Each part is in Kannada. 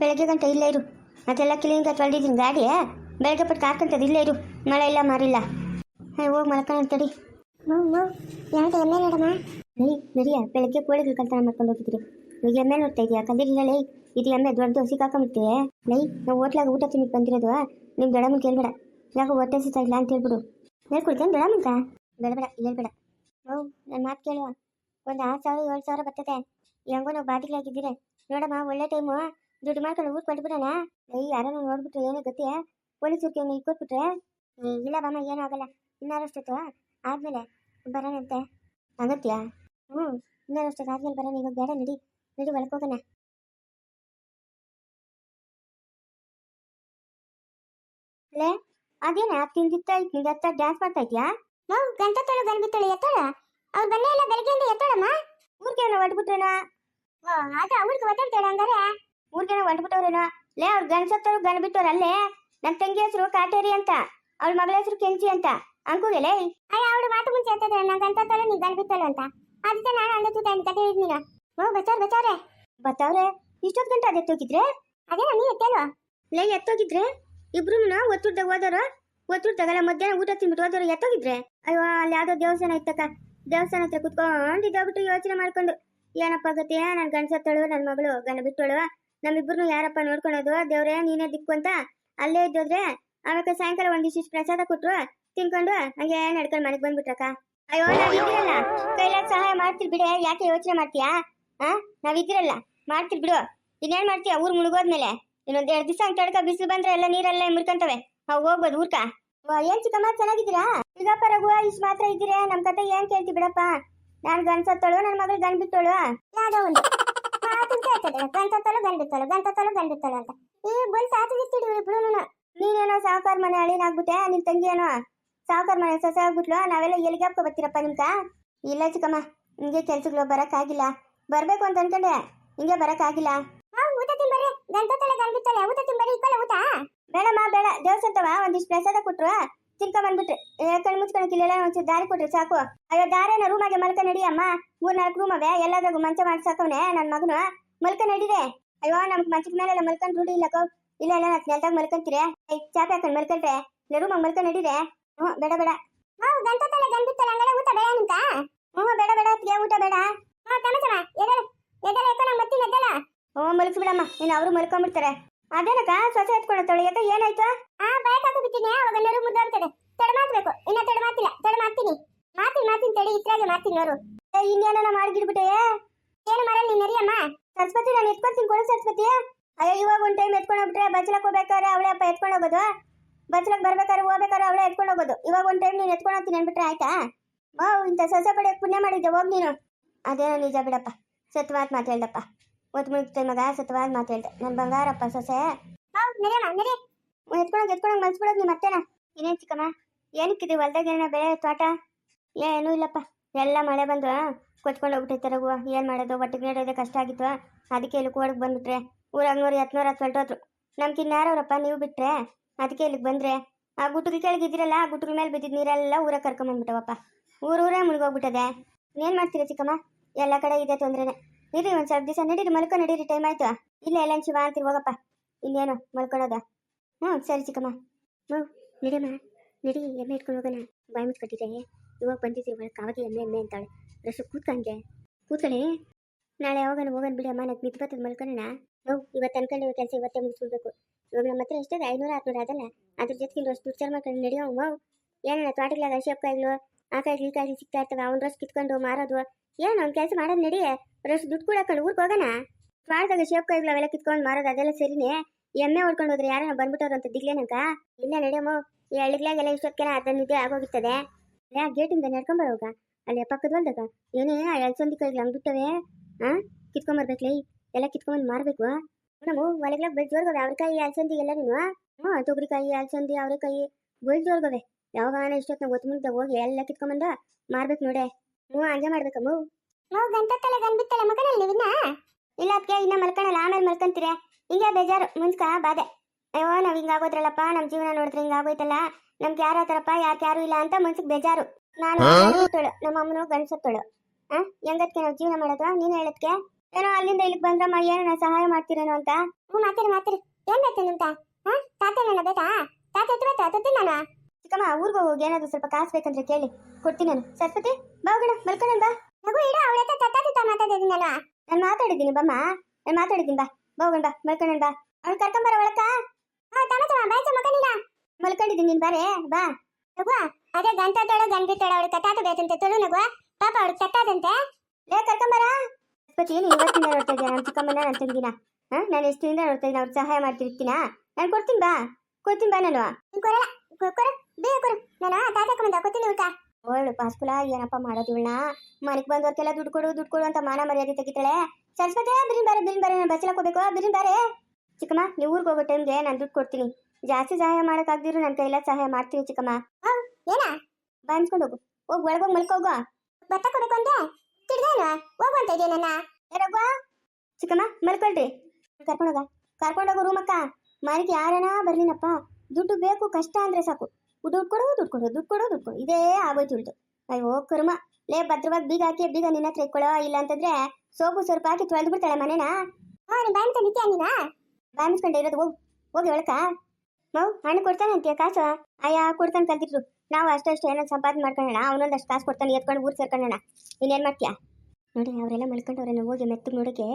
ಬೆಳಗ್ಗೆ ಗಂಟೆ ಇಲ್ಲ ಇರು. ಅದೆಲ್ಲ ಕ್ಲೀನ್ಗೆ ತೊಳೆದಿದ್ದೀನಿ ಗಾಡಿ. ಬೆಳಗ್ಗೆ ಪಟ್ಟು ಕಾರ್ಕಂತದ್ದು ಇಲ್ಲ ಇರು. ಮಳೆ ಇಲ್ಲ ಮಾರಿಲ್ಲ ಹೋಗಿ ಮಲ್ಕೊಂಡು ತಡಿ. ಯಾವ್ದು ಎಮ್ಮೆ ನೋಡಮ್ಮ ನಡಿ ನಡಿಯ ಬೆಳಗ್ಗೆ ಕೋಳಿಗಳು ಕಲ್ತನ ಮಾಡ್ಕೊಂಡು ಹೋಗಿದ್ರಿ ಈಗ ಎಮ್ಮೆ ನೋಡ್ತಾ ಇದೀಯಾ? ಕಲ್ದಿರಲಿಲ್ಲ ಲೈ ಇದು ಎಮ್ಮೆ ದೊಡ್ಡದು ಸಿಕ್ಕಾಕೊಂಬಿಡ್ತೀವಿ ಲೈ ನಾವು ಹೋಟ್ಲಾಗ ಊಟ ತಿನ್ನಿಟ್ಟು ಬಂದಿರೋದು. ನಿಮ್ಮ ದೊಡ್ಡಮ್ಮನ ಕೇಳ್ಬೇಡ. ಯಾಕೋ ಹೊಟ್ಟೆ ಸಿಗ್ತಾ ಇಲ್ಲ ಅಂತ ಹೇಳ್ಬಿಡು. ಹೇಳ್ಕೊಡ್ತೇನೆ ದೊಡ್ಡಮ್ಮಂತ ಬೇಡ ಬೇಡ ಹೇಳ್ಬೇಡ. ಓ ನನ್ನ ಮಾತು ಕೇಳುವ ಒಂದು ಆರು ಸಾವಿರ ಏಳು ಸಾವಿರ ಬರ್ತದೆ ಹೆಂಗೋ ನಾವು ಬಾಟಿಲಾಗಿದ್ದೀರಿ ನೋಡಮ್ಮ ಒಳ್ಳೆ ಟೈಮು ದುಡ್ಡು ಮಾಡ್ಕೊಂಡು ಊಟ ಕೊಟ್ಬಿಡೋಣ ಏಯ್ ಯಾರನ್ನ ನೋಡ್ಬಿಟ್ರೆ ಏನೋ ಗೊತ್ತಿಯಾ ಪೊಲೀಸರಿಗೆ ನೀವು ಕೊಟ್ಬಿಟ್ರೆ ಇಲ್ಲ ಬಾಮ ಏನೂ ಆಗಲ್ಲ. ಇನ್ನಾರಷ್ಟೊತ್ತು ಆದ್ಮೇಲೆ ಬರೋಣಂತೆ ಆಗತ್ಯಾ ಹ್ಞೂ ಇನ್ನಾರಷ್ಟೊತ್ತು ಆದ್ಮೇಲೆ ಬರೋಣ ಇವಾಗ ಬೇಡ ನಡಿ ನಡಿ ಒಳಕೋಗೋಣ ಲೇ ಅದೇನ ತಿಂದಿತ್ತ ಡ್ಯಾನ್ಸ್ ಮಾಡ್ತಾ ಇದ್ಯಾ? ನಾವು ಗಂಟ ತೊಳು ಗಂಡ ಬಿತ್ತಳು ಎತ್ತಳ? ಅವ್ರು ಬಂದೇ ಇಲ್ಲ ಬೆಳಗ್ಗೆಯಿಂದ ಎತ್ತಳಮ್ಮ? ಊರ್ಗೇನ ಹೊಡ್ಬಿಟ್ರೇನ ಓ ಅದ ಅವ್ರಿಗೆ ಒತ್ತಾಡ್ತಾಳ ಹಂಗಾರೆ? ಊರ್ಗೇನ ಹೊಡ್ಬಿಟ್ಟವ್ರೇನೋ ಲೇ ಅವ್ರು ಗಂಡ್ಸತ್ತವ್ರು ಗಂಡ ಬಿಟ್ಟವ್ರು ಅಲ್ಲೇ ನನ್ನ ತಂಗಿ ಹೆಸರು ಕಾಟೇರಿ ಅಂತ. ಅವಳ ಮಗಳ ಹೆಸರು ಕೆಂಚಿ ಅಂತ. ಅಂಕುಗೆ ಲೇ. ಅಯ್ಯ ಅವಳು ಮಾತು ಮುಂಚೆ ಅಂತ ನಾನು ಗಂಟ ತೊಳು ನೀ ಬಿತ್ತಳು ಅಂತ. ಅದಕ್ಕೆ ನಾನು ಅಂದ ತೂತ ಕತೆ ಹೇಳಿದ್ನೀನ ಓ ಬಚಾರ್ ಬಚಾರೆ ಬತ್ತಾವ್ರೆ ಇಷ್ಟೊತ್ತು ಗಂಟೆ ಅದೇ ಎತ್ತೋಗಿದ್ರೆ? ಅದೇ ನೀ ಎತ್ತಲ್ವಾ? ಲೇ ಎತ್ತೋಗಿದ್ರೆ? ಇಬ್ರು ಒತ್ತುರ್ದಾಗ ಹೋದವರು? ಒತ್ತುರ್ದಾಗಲ್ಲ ಮಧ್ಯಾಹ್ನ ಊಟ ತಿನ್ಬಿಟ್ಟು ಹೋದವರು ಎತ್ತೋಗಿದ್ರೆ? ಅಯ್ಯೋ ಅಲ್ಲಿ ಯಾವ್ದೋ ದೇವಸ್ಥಾನ ಇತ್ತಕ್ಕ. ದೇವಸ್ಥಾನ ಹತ್ರ ಕುತ್ಕೊಂಡಿದ್ದೋಗ್ಬಿಟ್ಟು ಯೋಚನೆ ಮಾಡ್ಕೊಂಡು ಏನಪ್ಪ ಗೊತ್ತೇ ನನ್ನ ಗಂಡ ಸತ್ತಳು ನನ್ನ ಮಗಳು ಗಂಡ ಬಿಟ್ಟಳು ನಮ್ಮಿಬ್ರು ಯಾರಪ್ಪ ನೋಡ್ಕೊಳೋದು? ದೇವ್ರೆ, ನೀನೇ ದಿಕ್ಕು ಅಂತ? ಅಲ್ಲೇ ಇದ್ದೋದ್ರೆ ಆಮೇಲೆ ಸಾಯಂಕಾಲ ಒಂದಿಷ್ಟು ಪ್ರಸಾದ ಕೊಟ್ರು, ತಿನ್ಕೊಂಡು ಹಂಗೆ ನಡ್ಕೊಂಡು ಮನೆಗೆ ಬಂದ್ಬಿಟ್ರಕ್ಕ. ಅಯ್ಯೋ ನಾವಿದ್ರಲ್ಲ ಕೈಲ ಸಹಾಯ ಮಾಡ್ತಿರ್ ಬಿಡೆ. ಯಾಕೆ ಯೋಚನೆ ಮಾಡ್ತೀಯಾ? ಹಾ ನಾವಿದ್ರಲ್ಲ ಮಾಡ್ತಿರ್ ಬಿಡು. ಇನ್ನೇನ್ ಮಾಡ್ತೀಯ? ಊರ್ ಮುಳುಗೋದ್ಮೇಲೆ. ಇನ್ನೊಂದ್ ಎರಡ್ ದಿವಸ ತಡ್ಕ ಬಿಸಿಲು ಬಂದ್ರೆ ಎಲ್ಲ ನೀರೆಲ್ಲ ಮುರ್ಕಂತವೆ. ಅವ್ ಹೋಗ್ಬೋದು ಊರ್ಕ. ಏನ್ ಚಿಕ್ಕಮ್ಮ, ಚೆನ್ನಾಗಿದ್ದೀರಾ? ಈಗಪ್ಪ ರಘು, ಇಷ್ಟು ಮಾತ್ರ ಇದ್ದೀರಾ? ನಮ್ ಕತೆ ಏನ್ ಕೇಳ್ತಿ ಬಿಡಪ್ಪ? ನಾನ್ ಗಂಡ್ ಸತ್ತೋಳು ನನ್ ಮಗಳು ಗಂಡ್ ಬಿತ್ತೋಳು. ಯಾವ್ದೋ ಒಂದು ಮಾತಂತ ಹೇಳ್ತದೆ ಗಂಡ ಸತ್ತೋಳು ಗಂಡ್ ಬಿತ್ತೋಳು ಗಂಡ ಸತ್ತೋಳು ಅಂತ ಈ ಬಂದು ಸಾತು ಬಿತ್ತಿಡಿ ಇಬ್ರು ನೀನೇನೋ ಸಾವುಕಾರ ಮನೆ ಅಳಿನಾಗ್ಬಿಟ್ಟೆ ನಿನ್ ತಂಗಿ ಏನೋ ಸಾವುಕಾರ ಮನೆ ಸೊಸೆ ಆಗ್ಬಿಟ್ಲು ನಾವೆಲ್ಲ ಎಲ್ಲಿಗೆ ಹಾಕೋ ಬರ್ತೀರಪ್ಪ ನಿಮ್ಕ? ಇಲ್ಲ ಚಿಕ್ಕಮ್ಮ ನಿಂಗೆ ಕೆಲ್ಸಗಳು ಬರಕ್ಕಾಗಿಲ್ಲ. ಬರ್ಬೇಕು ಅಂತ ಅನ್ಕೊಂಡೆ ಹಿಂಗೆ ಬರಕ್ಕಾಗಿಲ್ಲ. ಊಟ ತಿಂಬರಿ ಗಂಟ ತಲೆ ಗಂಡಿತ್ತಲೆ ಊಟ ತಿಂಬರಿ ಇಕ್ಕಲ್ಲ ಊಟ? ಬೇಡಮ್ಮ ಬೇಡ ದೇವಸ್ಥಾನವ ಒಂದಿಷ್ಟು ಪ್ರಸಾದ ಕೊಟ್ರು. ತಿನ್ಕೊಂಡ್ ಬಂದ್ಬಿಟ್ರೆ. ಕಣ್ ಮುಚ್ಕೊಳಕ್ ಇಲ್ಲೆಲ್ಲ ಒಂಚೂರು ದಾರಿ ಕೊಟ್ರೆ ಸಾಕು. ಅಯ್ಯೋ ದಾರೇನ ರೂಮಾಗೆ ಮಲ್ಕ ನಡಿಯಮ್ಮ ಮೂರ್ ನಾಲ್ಕು ರೂಮ್ ಅವೆ, ಎಲ್ಲಾದ್ರಾಗು ಮಂಚ ಮಾಡ್ಸಾಕವ್ನೆ ನನ್ ಮಗನು. ಮಲ್ಕ ನಡಿದೆ ಅಯ್ಯೋ ನಮ್ಗ್ ಮಂಚದ ಮೇಲೆಲ್ಲ ಮಲ್ಕೊಂಡ್ ರೂಢಿ ಇಲ್ಲ ಕೋ ಇಲ್ಲ ಇಲ್ಲ ನಾಕ್ ನೆಲ್ದಾಗ ಮಲ್ಕೊಂತೀರಿ. ಚಾಪೆ ಹಾಕೊಂಡ್ ಮಲ್ಕೊಂಡ್ರೆ ರೂಮಾಗ ಮಲ್ಕ ನಡಿದೆ ಹ್ಞೂ, ಬೇಡ ಬೇಡ. ಗಂಟ ತಲೆ ಗಂಟಿತ್ತಲ್ಲ ಹಂಗಾರೆ ಊಟ ಬೇಡ ನಿಂತ ಹ್ಞೂ, ಬೇಡ ಬೇಡ ಅತ್ತಿಗೆ ಊಟ ಬೇಡ. ಹಾ ತಮಸಮ್ಮ ತಮ ಎದಳ ಎದಳ ಎಕ್ಕ ನಮ್ಮ ಮತ್ತಿನ ಎದ್ದಳ. ಹ್ಞೂ ಮಲಗಿಸ್ಬಿಡಮ್ಮ ಇನ್ನು ಅವರು ಮಲ್ಕೊಂಡ್ಬಿಡ್ತಾರೆ ಅದೇನಕ್ಕ, ಸ್ವಚ್ಛ ಎತ್ಕೊಳತ್ತವಳು ಯಾಕ ಏನಾಯ್ತು? ಆ ಬಯಕ್ ಹಾಕು ಬಿಟ್ಟಿನಿ ಅವಾಗ ನರು ಮುದ್ದಾಡ್ತದೆ ತಡ ಮಾತ್ಬೇಕು ಇನ್ನ ತಡ ಮಾತಿಲ್ಲ ತಡ ಮಾತೀನಿ ಮಾತಿನ ಮಾತಿನ ತಡಿ. ಇತ್ರಾಗೆ ಮಾತೀನಿ ನೋರು ಇನ್ನೇನ ಮಾಡ್ಗಿಡ್ಬಿಟ್ಟೆ? ಏನು ಮರಲ್ಲ ನೀನು ನರಿಯಮ್ಮ? ಸರಸ್ವತಿ, ನಾನು ಎತ್ಕೊಳ್ತೀನಿ ಕೊಡು ಸರಸ್ವತಿ. ಅಯ್ಯೋ, ಇವಾಗ ಒಂದ್ ಟೈಮ್ ಎತ್ಕೊಂಡು ಹೋಗ್ಬಿಟ್ರೆ ಬಚ್ಚಲಕ್ಕೆ ಹೋಗ್ಬೇಕಾದ್ರೆ ಅವಳೇ ಅಪ್ಪ ಎತ್ಕೊಂಡು ಹೋಗೋದು? ಬಚ್ಚಲಕ್ಕೆ ಬರ್ಬೇಕಾದ್ರೆ ಹೋಗ್ಬೇಕಾದ್ರೆ ಅವಳೇ ಎತ್ಕೊಂಡು ಹೋಗೋದು. ಇವಾಗ ಒಂದ್ ಟೈಮ್ ನೀನು ಎತ್ಕೊಂಡು ಹೋಗ್ತೀನಿ ಅನ್ಬಿಟ್ರೆ ಆಯ್ತಾ? ಬಾ ಇಂಥ ಸೊಸೆ ಪಡೆ ಪುಣ್ಯ ಮಾಡಿದ್ದೆ. ಹೋಗ್ ನೀನು. ಅದೇನೋ ನಿಜ ಬಿಡಪ್ಪ. ಸತ್ವಾದ ಮಾತು ಹೇಳ್ದಪ್ಪ. ಒತ್ತು ಮುಳುಗ್ತೈ ಮಗ ಸತ್ವಾದ ಮಾತು ಹೇಳ್ದೆ. ನನ್ನ ಬಂಗಾರಪ್ಪ ಸೊಸೆ. ಎತ್ಕೊಳಕ್ ಎತ್ಕೊಳಕ್ ಮನ್ಸ್ಬಿಡೋದು ನಿಮ್ಮ ಅತ್ತೆನ ಇನ್ನೇನ್ ಚಿಕ್ಕಮ್ಮ? ಏನಕ್ಕಿದೆ ಹೊಲ್ದಾಗ ಏನ ಬೆಳೆ ತೋಟ ಏನೂ ಇಲ್ಲಪ್ಪ. ಎಲ್ಲ ಮಳೆ ಬಂದು ಕೊಚ್ಕೊಂಡು ಹೋಗ್ಬಿಟ್ಟೈತೆ ರಘು ಏನ್ ಮಾಡೋದು? ಒಟ್ಟಿಗೆ ನೀಡೋದೇ ಕಷ್ಟ ಆಗಿತ್ತು. ಅದಕ್ಕೆ ಇಲ್ಲಿ ಕೋಡಕ್ಕೆ ಬಂದ್ಬಿಟ್ರೆ. ಊರಾಗ ಎತ್ನೂರು ಹತ್ತು ಹೊರಟೋದ್ರು ನಮ್ಗೆ ಯಾರವ್ರಪ್ಪ ನೀವು ಬಿಟ್ರೆ? ಅದಕ್ಕೆ ಇಲ್ಲಿಗೆ ಬಂದ್ರೆ? ಆ ಗುಟ್ಟಿಗೆ ಕೆಳಗಿದ್ದೀರಲ್ಲ ಆ ಗುಟ್ಟಿಗೆ ಮೇಲೆ ಬಿದ್ದಿದ್ದು ನೀರೆಲ್ಲ ಊರಾಗ ಕರ್ಕೊಂಬಂದ್ಬಿಟ್ಟವಪ್ಪ ಊರೂರೇ ಮುಳುಗೋಗ್ಬಿಟ್ಟದೆ. ಏನು ಮಾಡ್ತೀರಾ ಚಿಕ್ಕಮ್ಮ? ಎಲ್ಲ ಕಡೆ ಇದೆ ತೊಂದ್ರೆನೆ. ಇರ್ರಿ ಒಂದು ಸ್ವಲ್ಪ ದಿವಸ ನಡೀರಿ, ಮಲ್ಕೊ ನಡೀರಿ, ಟೈಮ್ ಆಯ್ತು? ಇಲ್ಲ ಎಲ್ಲ ಶಿವ ಅಂತೀರಿ, ಹೋಗಪ್ಪ. ಇನ್ನೇನು ಮಲ್ಕೊಳೋದ? ಹ್ಞೂ, ಸರಿ ಚಿಕ್ಕಮ್ಮ. ಹ್ಞೂ ನಡಿಯಮ್ಮ ನಡಿ, ಎಮ್ಮೆ ಇಟ್ಕೊಂಡು ಹೋಗೋಣ. ಬಾಯಿ ಮುಚ್ಕೊಟ್ಟಿದ್ದೆ. ಇವಾಗ ಬಂದಿದ್ದೀರಿ ಒಳಗೆ. ಕಾವಾಗಿ ಎಮ್ಮೆ ಎಮ್ಮೆ ಅಂತಾಳೆ. ರಸು ಕೂತ್ಕಂಗೆ ಕೂತ್ಕೊಳ್ಳಿ. ನಾಳೆ ಯಾವಾಗ ಹೋಗೋಣ ಬಿಡಿ ಅಮ್ಮ. ನನಗೆ ನಿಂತು ಬರ್ತದೆ ಮಲ್ಕೊಳ್ಳೋಣ ಹ್ಞೂ, ಇವತ್ತು ಅನ್ಕೊಂಡಿರೋ ಕೆಲಸ ಇವತ್ತೇ ಮುಗಿಸ್ಬಿಡ್ಬೇಕು ಇವಾಗ ನಮ್ಮ ಹತ್ರ ಎಷ್ಟಿದೆ? ಐನೂರು, ಆರ್ನೂರು ಅದಲ್ಲ. ಅದ್ರ ಜೊತೆಗೆ ಅಷ್ಟು ದುಡ್ಡು ಮಾಡ್ಕೊಂಡು ನಡೆಯೋ ಮಾವು ಏನಣ್ಣ, ತೋಟಗಳಾಗ ಶೇಪ್ಕಾಯಿಗಳು ಆ ಕಾಯಿಗಳು ಈ ಕಾಯಿಗಳು ಸಿಗ್ತಾ ಇರ್ತವೆ. ಅವ್ನ ರಸ್ ಕಿತ್ಕೊಂಡು ಮಾರೋದು. ಏನು ಅವ್ನ ಕೆಲಸ ಮಾಡೋದು ನಡಿ. ರಸ್ ದುಡ್ಡು ಕೂಡ ಹಾಕೊಂಡು ಊರಿಗೆ ಹೋಗೋಣ. ತೋಟದಾಗ ಶೇಪ್ಕಾಯಿಗಳು ಅವೆಲ್ಲ ಕಿತ್ಕೊಂಡು ಮಾರೋದು ಅದೆಲ್ಲ ಸರಿನೇ. ಎಮ್ಮೆ ಹೊಡ್ಕೊಂಡು ಹೋದ್ರೆ ಯಾರನ್ನ ಬಂದ್ಬಿಟ್ಟವ್ರು ಅಂತ ದಿಗ್ಲೇನಂಕ ಇಲ್ಲ ನಡೆಯಮ್ಮ ಈ ಹಳ್ಳಿಗ್ಲಾಗೆಲ್ಲ ಇಷ್ಟೊತ್ತಿಗೆಲ್ಲ ಅದನ್ನ ನಿದ್ದೆ ಆಗೋಗಿರ್ತದೆ. ಆ ಗೇಟಿಂದ ನಡ್ಕೊಂಬರೋಗ ಅಲ್ಲಿ ಪಕ್ಕದ ಬಂದಾಗ? ಏನೇ ಆ ಕೈ ಕೈಗಳು ಹಂಗೆ ಬಿಟ್ಟವೆ ಹಾಂ ಕಿತ್ಕೊಂಬರ್ಬೇಕ್ಲೇ? ಎಲ್ಲ ಕಿತ್ಕೊಂಬಂದು ಮಾರಬೇಕು? ನಮ್ಮ ಒಳಗ್ಲಾಗ ಬೆಳ್ ಜೋರ್ಗವೆ ಅವ್ರಕಾಯಿ ಎಲ್ಸೊಂದಿ ಎಲ್ಲ ನೀನು ಹ್ಞೂ ತೊಗರಿಕಾಯಿ ಅಲ್ಸಂದಿ ಅವರೆಕಾಯಿ ಬೆಳ್ ಜೋರ್ಗವೆ ಯಾವಾಗ ಇಷ್ಟೊತ್ತು ನಾವು ಮುಂದೆ ಹೋಗಿ ಎಲ್ಲ ಕಿತ್ಕೊಂಬಂದ ಮಾರ್ಬೇಕು ನೋಡೆ. ಹ್ಞೂ ಹಂಗೆ ಮಾಡ್ಬೇಕಮ್ಮ. ನಾವು ಗಂಟತ್ತಲೆ ಗಂಬಿತ್ತಲೆ ಮಗನಲ್ಲಿ ಇಲ್ಲ ಅದಕ್ಕೆ ಇನ್ನ ಮಲ್ಕೊಳಲ್ಲ ಆಮೇಲೆ ಮಲ್ಕೊಂತೀರ. ಹಿಂಗೆ ಬೇಜಾರು ಮುನ್ಸ್ಕ ಬಾದೆ. ಅಯ್ಯೋ, ನಾವ್ ಹಿಂಗಾಗೋದ್ರಲ್ಲಪ್ಪ ನಮ್ಮ ಜೀವನ ನೋಡಿದ್ರೆ ಹಿಂಗಾಗೋಯ್ತಲ್ಲ ನಮ್ಗೆ ಯಾರ ಹತ್ರಪ್ಪ ಯಾಕೆ ಯಾರು ಇಲ್ಲ ಅಂತ ಮನ್ಸಿಗೆ ಬೇಜಾರು. ನಾನು ನಮ್ಮ ಅಮ್ಮನು ಗಂಡ್ಸತ್ತೋಳು ಆ, ಹೆಂಗದ್ಕೆ ನಾವು ಜೀವನ ಮಾಡೋದು, ನೀನು ಹೇಳದ್ಕೆ? ಏನೋ ಅಲ್ಲಿಂದ ಇಲ್ಲಿಗೆ ಬಂದ್ರಮ್ಮ, ಏನೋ ಸಹಾಯ ಮಾಡ್ತೀರೇನೋ ಅಂತ. ಹ್ಞೂ, ಮಾತಾಡಿ ಮಾತಾಡಿ. ಏನ್ ಬೇಕು ನಿಮ್ಗೆ ಹಾ ತಾತ ನನ್ನ ಬೇಕಾ? ತಾತ ಅಥವಾ ಬೇಕಾ ನಾನು ಚಿಕ್ಕಮ್ಮ, ಊರಿಗೆ ಹೋಗಿ ಏನಾದ್ರು ಸ್ವಲ್ಪ ಕಾಸು ಬೇಕಂದ್ರೆ ಕೇಳಿ. ಕೊಡ್ತೀನಿ ನಾನು. ಸರಸ್ವತಿ ಗಣ ಮಲ್ಕೊಳ್ಳೋಣ ಬಾ. ಮಗು, ಇಡ, ಅವಳ ಹತ್ರ ತತ್ತ ತಿತ್ತ ಮಾತಾಡಿದ್ದೀನಿ ನಾನು. ನಾನು ಮಾತಾಡಿದ್ದೀನಿ, ಬಮ್ಮ. ನಾನು ಮಾತಾಡಿದ್ದೀನಿ, ಬಾ. ಬಾ ಹೋಗೋಣ ಬಾ ಮಲ್ಕೊಳ್ಳೋಣ ಬಾ ಬರ ಕರ್ಕೊಂಬರ ಒಳಕ ಮಲ್ಕೊಂಡಿದ್ದೀನಿ, ನೀನ್ ಬಾರೆ, ಬಾ. ನಗುವ? ಅದೇ ಗಂಟ ತೊಳ ಗಂಟಿಟ್ಟಳ ಅವಳು ಕಟ್ಟಾತ ಬೇಕಂತೆ, ತೊಳು ನಗುವ. ಪಾಪ ಅವಳು ಕಟ್ಟಾದಂತೆ ಲೇ ಕರ್ಕೊಂಬರ ನಾನು ನೀನು ಇವತ್ತಿಂದ ನೋಡ್ತಾ ಇದ್ದೀಯ ನಮ್ಮ ಚಿಕ್ಕಮ್ಮನ ನನ್ನ ತಂಗಿನ ಹಾ, ನಾನು ಎಷ್ಟು ದಿನ ನೋಡ್ತಾ ಇದ್ದೀನಿ ಸಹಾಯ ಮಾಡ್ತಿರ್ತೀನ? ನಾನು ಕೊಡ್ತೀನಿ ಬಾ. ಕೊಡ್ತೀನಿ ಬಾ ನಾನು. ಕೊರಲ್ಲ ಕೊರ ಬೇಗ ಕೊರು ನಾನು ತಾತಕ್ಕ ಬಂದ ಕೊಡ್ತೀನಿ ಊಟ ಒಳ್ಳೆ ಪಾಸ್ಕುಲ ಏನಪ್ಪ ಮಾಡೋದು ಇವಳನ್ನ? ಮನೆಗೆ ಬಂದವ್ರಿಗೆಲ್ಲ ದುಡ್ಡು ಕೊಡು ದುಡ್ಡು ಕೊಡು ಅಂತ ಮಾನ ಮರ್ಯಾದೆ ತೆಗಿತಾಳೆ. ಸರಸ್ವತಿ ಬಿರಿನ್ ಬಾರೆ ಬಿರಿನ್ ಬಾರೆ ನಾನು ಬಸ್ಸಲ್ಲಿ ಹೋಗ್ಬೇಕು ಬಿರಿನ್ ಬಾರೆ. ಚಿಕ್ಕಮ್ಮ ನೀವು ಊರಿಗೆ ಹೋಗೋ ಟೈಮ್ಗೆ ನಾನು ದುಡ್ಡು ಕೊಡ್ತೀನಿ. ಜಾಸ್ತಿ ಸಹಾಯ ಮಾಡೋಕ್ಕಾಗ್ದಿರು ನನ್ನ ಕೈಲ ಸಹಾಯ ಮಾಡ್ತೀನಿ ಚಿಕ್ಕಮ್ಮ. ಏನ? ಬಂದ್ಕೊಂಡು ಹೋಗು. ಹೋಗಿ ಒಳಗೋಗಿ ಮಲ್ಕೋಗು ಭತ್ತ ಕೊಡಬೇಕು ಅಂದ್ರೆ ತಿಳಿದೇನು ಹೋಗುವಂತ ಇದೆಯಾ ನನ್ನ? ರಘುವ ಚಿಕ್ಕಮ್ಮ ಮಲ್ಕೊಳ್ರಿ. ಕರ್ಕೊಂಡೋಗ ಕರ್ಕೊಂಡೋಗು ರೂಮಕ್ಕ. ಮನೆಗೆ ಯಾರನ ಬರ್ಲಿನಪ್ಪ. ದುಡ್ಡು ಬೇಕು ಕಷ್ಟ ಅಂದ್ರೆ ಸಾಕು. ದುಡ್ಡು ಕೊಡು ದುಡ್ಡು ಕೊಡು ದುಡ್ಡು ಕೊಡು ದುಡ್ಡು ಕೊಡು. ಇದೇ ಆಗೋಯ್ತು ಉಳ್ತು ಅಯ್ಯೋ ಕರ್ಮ. ಲೇ ಭದ್ರವಾಗಿ ಬೀಗ ಹಾಕಿ ಬೀಗ ನಿನ್ನ ಹತ್ರ ಇಟ್ಕೊಳ್ಳೋ ಇಲ್ಲ ಅಂತಂದ್ರೆ ಸೋಪು ಸ್ವಲ್ಪ ಹಾಕಿ ತೊಳೆದು ಬಿಡ್ತಾಳೆ ಮನೇನ? ಬಾಯಿ ನಿತ್ಯ ನೀನಾ? ಬಾಯಿ ಮುಚ್ಕೊಂಡೆ ಇರೋದು ಹೋಗು ಹೋಗಿ ಒಳಕ ಮೌ ಹಣ್ಣು ಕೊಡ್ತಾನೆ ಅಂತೀಯ ಕಾಸು? ಅಯ್ಯ ಕೊಡ್ತಾನೆ ಕಲ್ತಿದ್ರು. ನಾವು ಅಷ್ಟಷ್ಟು ಏನೋ ಸಂಪಾದನೆ ಮಾಡ್ಕೊಳ್ಳೋಣ ಅವನೊಂದಷ್ಟು ಕಾಸು ಕೊಡ್ತಾನೆ ಎತ್ಕೊಂಡು ಊರು ಸೇರ್ಕೊಳ್ಳೋಣ ಇನ್ನೇನು ಮಾಡ್ತೀಯಾ? ನೋಡಿ ಅವರೆಲ್ಲ ಮಲ್ಕೊಂಡವ್ರೆ ನಾವು ಹೋಗಿ ಮೆತ್ತಗೆ ನೋಡೋಕೆ.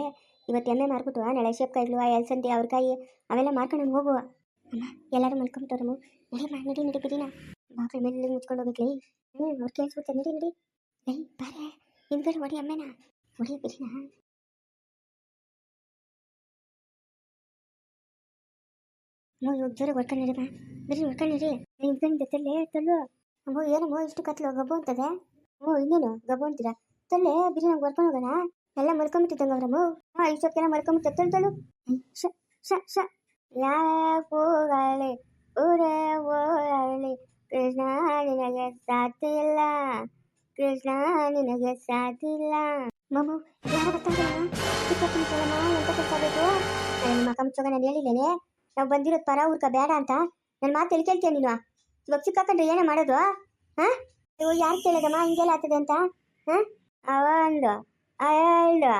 ಇವತ್ತು ಎಮ್ಮೆ ಮಾರ್ಬಿಟ್ಟು ನಾಳೆ ಶೇಪ್ಕಾಯಿಗಳು ಎಲ್ಸಂದಿ ಅವ್ರ ಕಾಯಿ ಅವೆಲ್ಲ ಮಾರ್ಕೊಂಡು ಹೋಗುವ ಅಮ್ಮ ಎಲ್ಲರೂ ಮಲ್ಕೊಂಬಿಟ್ಟವ್ರಮ್ಮ ನಡಿ ಮಾ ನಡಿ ನಡಿ ಬಿಡಿನ ಬಾಕ್ಲ ಮೇಲೆ ಮುಚ್ಕೊಂಡು ಹೋಗ್ಲಿ ಹ್ಞೂ ಅವ್ರು ಕೇಳಿಸ್ಬಿಡ್ತಾರೆ ನಡಿ ನಡಿ. ಲೈ ಬಾರೆ. ಹಿಂದ್ಗಡೆ ಹೊಡಿ ಅಮ್ಮೆನ. ಹೊಡಿ ಬಿಡಿನ ಅಮ್ಮ ಇವಾಗ ಜೋರ ಹೊಡ್ಕೊಂಡಿರಿ ಬಾ ಬರೀ ಹೊಡ್ಕೊಂಡಿರಿ ಹಿಂದ್ಗಡೆ ತಲ್ಲು ತಳ್ಳು ಅಮ್ಮೋ ಏನಮ್ಮೋ ಇಷ್ಟು ಕತ್ಲು ಗಬ್ಬು ಅಂತದೆ ಹ್ಞೂ ಇನ್ನೇನು ಗಬ್ಬು ಅಂತೀರಾ ತಲ್ಲೆ ಬಿರಿ ನಂಗೆ ಹೊಡ್ಕೊಂಡು ಹೋಗೋಣ ಎಲ್ಲ ಮಲ್ಕೊಂಬಿಟ್ಟಿದ್ದಂಗೆ ಅವ್ರಮ್ಮ ಹಾಂ ಇಷ್ಟೊತ್ತಿಗೆಲ್ಲ ಮಲ್ಕೊಂಬಿಟ್ಟು ತಳ್ಳು ತಳ್ಳು ಶ ಶ ಶ ಊರೇ ಓರಳಿ ಕೃಷ್ಣ ನಿನಗೆ ಸಾಥಿಲ್ಲ ಕೃಷ್ಣ ನಿನಗೆ ಸಾಥಿಲ್ಲ ಮಮ್ಮು ಯಾರು ಚಿಕ್ಕಪ್ಪನ ಕೇಳಮ್ಮ ಎಂತ ಕೆಲಸ ನನ್ನ ಮಕ್ಕ ಮುಚ್ಚೋಗ ನಾನು ಹೇಳಿದ್ದೇನೆ. ನಾವು ಬಂದಿರೋದು ಪರ ಊರ್ಕ ಬೇಡ ಅಂತ. ನನ್ನ ಮಾತು ಎಲ್ಲಿ ಕೇಳ್ತೀಯ ನೀನು? ಇವಾಗ ಚಿಕ್ಕಕ್ಕಂಡ್ರೆ ಏನೇ ಮಾಡೋದು? ಹಾಂ? ನೀವು ಯಾರು ಕೇಳಿದಮ್ಮ? ಹಿಂಗೆಲ್ಲ ಆಗ್ತದೆ ಅಂತ. ಹಾಂ? ಅವಂದು ಎರಡು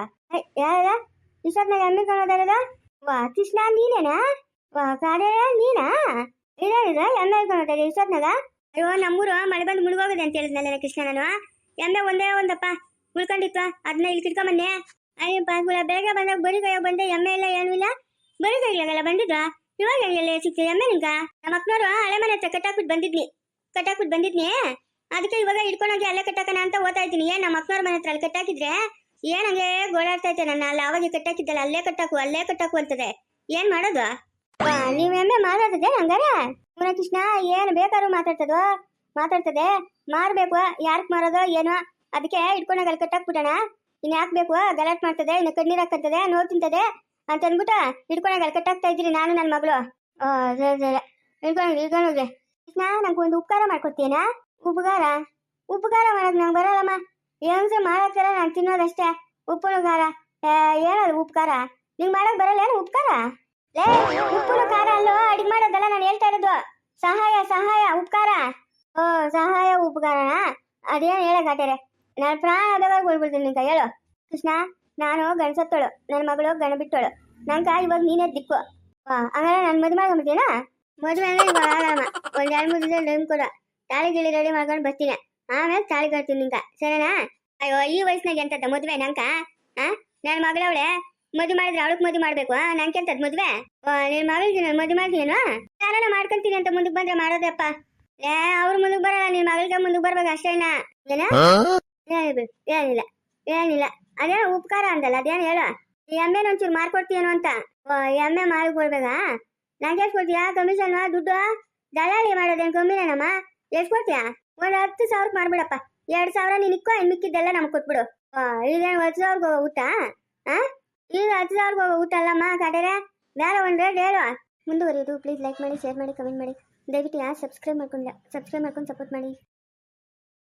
ಯಾರ ಇಷ್ಟೊತ್ನಾಗ ಎಮ್ಮೆ ಕಾಣೋದಾರದ ವಾ, ಕೃಷ್ಣ ನೀನೇನಾ? ವಾ, ಕಾಡೆ ನೀನಾ? ಇದೇನಿದೆ ಎಮ್ಮೆ ಕಾಣೋದಾರ ಇಷ್ಟೊತ್ನಾಗ ಅಯ್ಯೋ, ನಮ್ಮೂರು ಮಳೆ ಬಂದು ಮುಳುಗೋಗಿದೆ ಅಂತ ಹೇಳಿದ್ನಲ್ಲ ಕೃಷ್ಣ ನಾನು. ಎಮ್ಮೆ ಒಂದೇ ಒಂದಪ್ಪ. ಉಳ್ಕೊಂಡಿತ್ತು ಅದನ್ನ ಇಲ್ಲಿ ಕಿಟ್ಕೊಂಬನ್ನೆ ಅಯ್ಯ ಪಾಸ್ಗುಳ ಬೇಗ ಬಂದಾಗ ಬರೀ ಬಂದೆ ಎಮ್ಮೆ ಇಲ್ಲ ಏನು ಇಲ್ಲ. ಬರೀ ಬಂದಿದ್ವಾ? ಇವಾಗ ಎಲ್ಲ ಸಿಕ್ತು? ಎಮ್ಮೆ ನಿಂಗ ನಮ್ಮ ಅಕ್ಕನವರು ಹಳೆ ಮನೆ ಹತ್ರ ಕಟ್ಟಾಕ್ಬಿಟ್ಟು ಬಂದಿದ್ನಿ. ಕಟ್ಟಾಕ್ಬಿಟ್ಟು ಬಂದಿದ್ನಿ. ಅದಕ್ಕೆ ಇವಾಗ ಹಿಡ್ಕೊಂಡೋಗಿ ಅಲ್ಲೇ ಕಟ್ಟಾಕನ ಅಂತ ಓದ್ತಾ ಇದ್ದೀನಿ. ನಮ್ಮ ಅಕ್ಕನವ್ರ ಮನೆ ಹತ್ರ ಅಲ್ಲಿ ಕಟ್ಟಾಕಿದ್ರೆ? ಏನಂಗೆ ಗೋಳಾಡ್ತಾ ಇದ್ದೆ ನನ್ನ? ಅಲ್ಲಿ ಅವಾಗ ಕಟ್ಟಾಕಿದ್ದಲ್ಲ ಅಲ್ಲೇ ಕಟ್ಟಾಕು ಅಲ್ಲೇ ಕಟ್ಟಾಕು ಅಂತದೆ. ಏನ್ ಮಾಡೋದು? ವಾ, ನೀವ್ ಎಮ್ಮೆ ಮಾತಾಡ್ತದೆ ಹಂಗಾರೆ? ಕೃಷ್ಣ ಏನು ಬೇಕಾದ್ರೂ ಮಾತಾಡ್ತದೋ? ಮಾತಾಡ್ತದೆ. ಮಾರ್ಬೇಕು. ಯಾರ್ಕ್ ಮಾರೋದೋ ಏನೋ? ಅದಕ್ಕೆ ಇಟ್ಕೊಂಡಾಗ ಗಲ್ ಕಟ್ಟಾಕ್ಬಿಟ್ಟಣ ಇನ್ ಹಾಕ್ಬೇಕು ಗಲಾಟ್ ಮಾಡ್ತದೆ, ಇನ್ನು ಕಣ್ಣೀರ್ ಹಾಕತ್ತದೆ ನೋವು ತಿಂತದೆ ಅಂತ ಅಂದ್ಬಿಟ್ಟು ಹಿಡ್ಕೊಂಡಾಗ ಗಲ್ ಕಟ್ಟಾಕ್ತಾ ನಾನು ನನ್ನ ಮಗಳು. ಓ ಸರಿ ಸರಿ. ಹಿಡ್ಕೊಂಡು ಕೃಷ್ಣ, ನಂಗೆ ಒಂದು ಉಪಕಾರ ಮಾಡ್ಕೊಡ್ತೀಯನಾ? ಉಪಕಾರ? ಉಪಕಾರ ಮಾಡಕ್ ನಂಗೆ ಬರಲ್ಲಮ್ಮ. ಹೆಂಗ್ಸ ಮಾಡಕ್ತಾರ ನಾನು ತಿನ್ನೋದಷ್ಟೇ. ಉಪ್ಪುನು ಖಾರ ಏನದು ಉಪಕಾರ? ನಿಂಗೆ ಮಾಡಕ್ ಬರಲ್ಲ ಏನು ಉಪಕಾರ? ಲೇ, ಉಪ್ಪುನು ಖಾರ ಅಲ್ಲೋ, ಅಡಿಗೆ ಮಾಡೋದಲ್ಲ ನಾನು ಹೇಳ್ತಾ ಇರೋದು. ಸಹಾಯ ಸಹಾಯ, ಉಪಕಾರ. ಓ, ಸಹಾಯ, ಉಪಕಾರನಾ? ಅದೇನು ಹೇಳಕ್ಕಾಟೇರೆ ನಾನು ಪ್ರಾಣ ಆದಾಗ ಹೋಗ್ಬಿಡ್ತೀನಿ ನಿಂಕ ಹೇಳು. ಕೃಷ್ಣ, ನಾನು ಗಣಸತ್ತೋಳು ನನ್ನ ಮಗಳು ಗಣ ಬಿಟ್ಟೋಳು ನಂಗ ಇವಾಗ ನೀನೇ ದಿಕ್ಕು. ಹಂಗಾರೆ ನನ್ನ ಮದುವೆ ಮಾಡ್ಕೊಂಬಿಡ್ತೀನಾ ಮದುವೆ ಅಂದ್ರೆ ಇವಾಗ ಆರಾಮ. ಒಂದ್ ಎರಡು ಮೂರು ದಿನ ತಾಳಿ ಗಿಳಿ ರೆಡಿ ಮಾಡ್ಕೊಂಡು ಬರ್ತೀನಿ. ಆಮೇಲೆ ತಾಳಿ ಕಟ್ತೀನಿ ನಿಂಕ ಸರಿನಾ? ಅಯ್ಯೋ, ಈ ವಯಸ್ಸಿನಾಗ ಎಂತದ ಮದುವೆ ನಂಕ ಆ? ನನ್ನ ಮಗಳವಳೆ ಮದುವೆ ಮಾಡಿದ್ರೆ ಅವಳಕ್ ಮದುವೆ ಮಾಡ್ಬೇಕು. ನಂಗೆ ಎಂತದ್ ಮದುವೆ? ನಿನ್ನ ಮಗಳಿಗೆ ನಾನು ಮದುವೆ ಮಾಡ್ತೀನೇನು ಯಾರನ್ನ ಮಾಡ್ಕೊಂತೀನಿ ಅಂತ ಮುಂದಕ್ಕೆ ಬಂದ್ರೆ ಮಾಡೋದಪ್ಪ. ಏ ಅವ್ರ ಮುಂದಕ್ಕೆ ಬರಲ್ಲ. ನಿನ್ನ ಮಗಳಿಗೆ ಮುಂದಕ್ಕೆ ಬರ್ಬೇಕು ಅಷ್ಟೇನಾ? ಏನ? ಏನಿಲ್ಲ ಏನಿಲ್ಲ. ಏನಿಲ್ಲ. ಅದೇ ಉಪಕಾರ ಅಂದಲ್ಲ, ಅದೇನು ಹೇಳು? ಎಮ್ಮೆ ಒಂಚೂರು ಮಾರ್ಕೊಡ್ತೀಯೇನು ಅಂತ. ಎಮ್ಮೆ ಮಾರಿ ಕೊಡ್ಬೇಕಾ ನಂಗೆ ಎಷ್ಟು ಕೊಡ್ತೀಯಾ? ಕಮಿಷನ್ ದುಡ್ಡು ದಲಾಳಿ ಮಾಡೋದೇನು ಕಮ್ಮಿನೇನಮ್ಮ ಎಷ್ಟು ಕೊಡ್ತೀಯಾ? ಒಂದು ಹತ್ತು ಸಾವಿರಕ್ಕೆ ಮಾರ್ಬಿಡಪ್ಪ ಎರಡು ಸಾವಿರ ನೀನು ಇಕ್ಕೋ ಇನ್ನು ಮಿಕ್ಕಿದ್ದೆಲ್ಲ ನಮ್ಗೆ ಕೊಟ್ಬಿಡು. ಈಗೇನು ಹತ್ತು ಸಾವಿರಕ್ಕೆ ಹೋಗೋ ಊಟ? ಆ? ಈಗ ಹತ್ತು ಸಾವಿರಕ್ಕೆ ಹೋಗೋ ಊಟ ಅಲ್ಲಮ್ಮ ಕಡೆರೆ ಬೇರೆ ಒಂದು ರೇಟ್ ಹೇಳು. ಮುಂದುವರಿಯೋದು. ಪ್ಲೀಸ್ ಲೈಕ್ ಮಾಡಿ ಶೇರ್ ಮಾಡಿ ಕಮೆಂಟ್ ಮಾಡಿ. ದಯವಿಟ್ಟು ಯಾರು ಸಬ್ಸ್ಕ್ರೈಬ್ ಮಾಡ್ಕೊಂಡಿಲ್ಲ ಸಬ್ಸ್ಕ್ರೈಬ್ ಮಾಡ್ಕೊಂಡು ಸಪೋರ್ಟ್ ಮಾಡಿ.